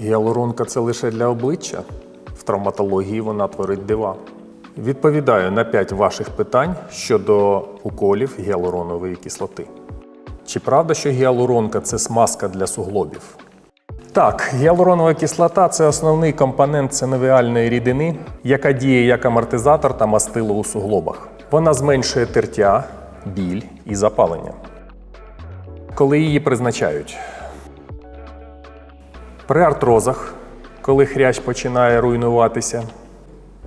Гіалуронка це лише для обличчя. В травматології вона творить дива. Відповідаю на 5 ваших питань щодо уколів гіалуронової кислоти. Чи правда, що гіалуронка це смазка для суглобів? Так, гіалуронова кислота це основний компонент синовіальної рідини, яка діє як амортизатор та мастило у суглобах. Вона зменшує тертя, біль і запалення. Коли її призначають? При артрозах, коли хрящ починає руйнуватися,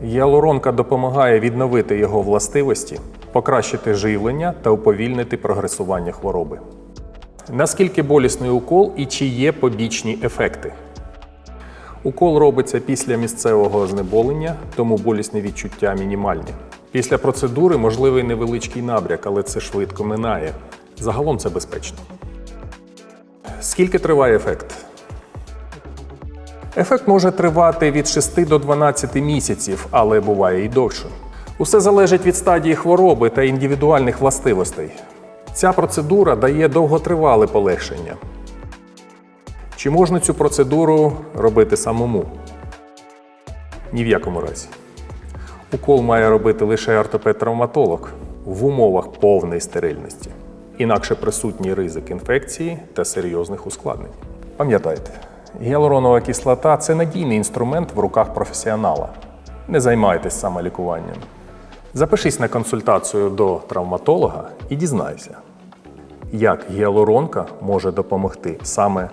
гіалуронка допомагає відновити його властивості, покращити живлення та уповільнити прогресування хвороби. Наскільки болісний укол і чи є побічні ефекти? Укол робиться після місцевого знеболення, тому болісні відчуття мінімальні. Після процедури можливий невеличкий набряк, але це швидко минає. Загалом це безпечно. Скільки триває ефект? Ефект може тривати від 6 до 12 місяців, але буває і довше. Усе залежить від стадії хвороби та індивідуальних властивостей. Ця процедура дає довготривале полегшення. Чи можна цю процедуру робити самому? Ні в якому разі. Укол має робити лише ортопед-травматолог в умовах повної стерильності. Інакше присутній ризик інфекції та серйозних ускладнень. Пам'ятайте, гіалуронова кислота це надійний інструмент в руках професіонала. Не займайтесь самолікуванням. Запишись на консультацію до травматолога і дізнайся, як гіалуронка може допомогти саме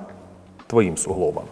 твоїм суглобам.